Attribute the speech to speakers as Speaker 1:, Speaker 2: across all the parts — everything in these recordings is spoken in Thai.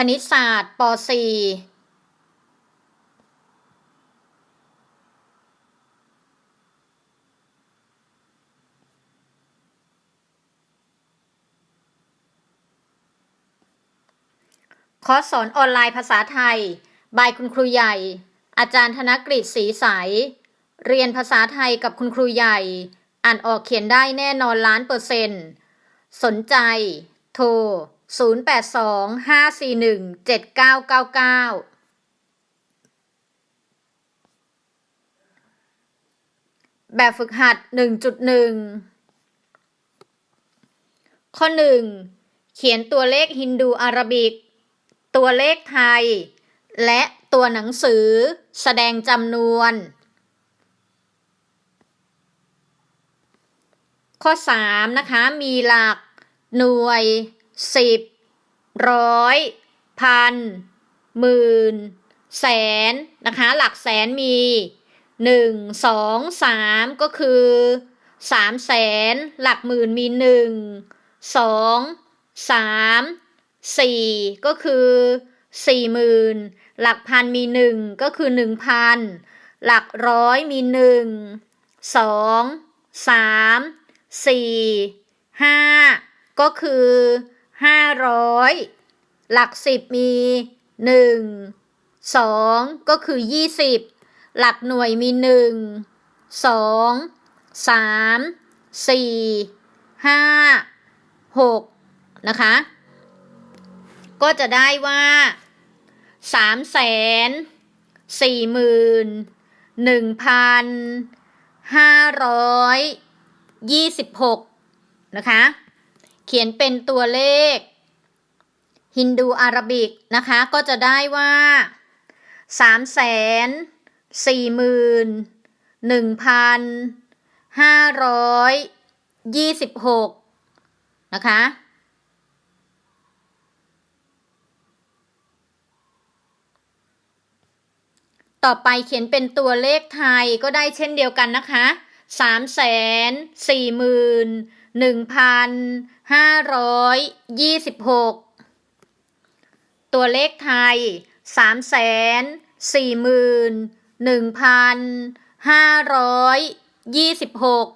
Speaker 1: คณิตศาสตร์ป .4 คอร์สสอนออนไลน์ภาษาไทย บายคุณครูใหญ่ อาจารย์ธนกฤษศรีใส เรียนภาษาไทยกับคุณครูใหญ่ อ่านออกเขียนได้แน่นอนล้านเปอร์เซ็นต์ สนใจ โทร 0825417999 แบบฝึกหัด 1.1 ข้อ 1 เขียนตัวเลขฮินดูอารบิก ตัวเลขไทย และตัวหนังสือแสดงจำนวน ข้อ 3 นะคะ มีหลักหน่วย สิบ ร้อย พัน หมื่น แสน นะคะ หลักแสนมีหนึ่งสองสามก็คือสามแสน หลักหมื่นมีหนึ่งสองสามสี่ก็คือสี่หมื่นหลักพันมีหนึ่งก็คือหนึ่งพันหลักร้อยมีหนึ่งสองสามสี่ห้าก็คือ ห้าร้อยหลักสิบมีหนึ่งสองก็คือยี่สิบหลักหน่วยมีหนึ่งสองสามสี่ห้าหกนะคะ ก็จะได้ว่าสามแสนสี่หมื่นหนึ่งพันห้าร้อยยี่สิบหกนะคะ เขียนเป็นตัวเลข ฮินดูอาราบิกนะคะ ก็จะได้ว่าสามแสนสี่หมื่นหนึ่งพันห้าร้อยยี่สิบหกนะคะต่อไปเขียนเป็นตัวเลขไทยก็ได้เช่นเดียวกันนะคะ สามแสนสี่หมื่นหนึ่งพันห้าร้อยยี่สิบหกตัวเลขไทยสามแสนสี่หมื่นหนึ่งพันห้าร้อยยี่สิบหก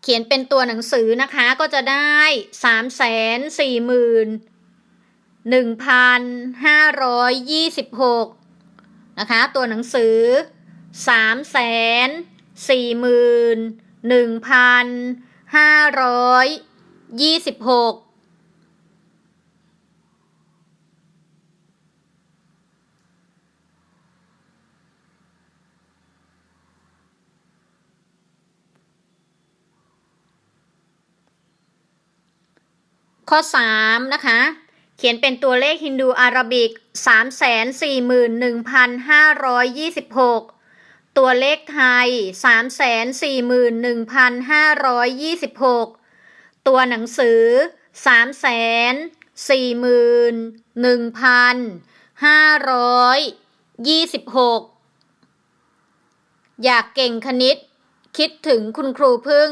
Speaker 1: เขียนเป็นตัวหนังสือนะคะก็จะได้สามแสนสี่หมื่น หนึ่งพันห้าร้อยยี่สิบหกนะคะ ตัวหนังสือสามแสนสี่หมื่นหนึ่งพันห้าร้อยยี่สิบหกข้อ 3 นะคะ เขียนเป็นตัวเลขฮินดูอาราบิก 341,526 ตัวเลขไทย 341,526 ตัวหนังสือ 341,526 อยากเก่งคณิต คิดถึงคุณครูพึ่ง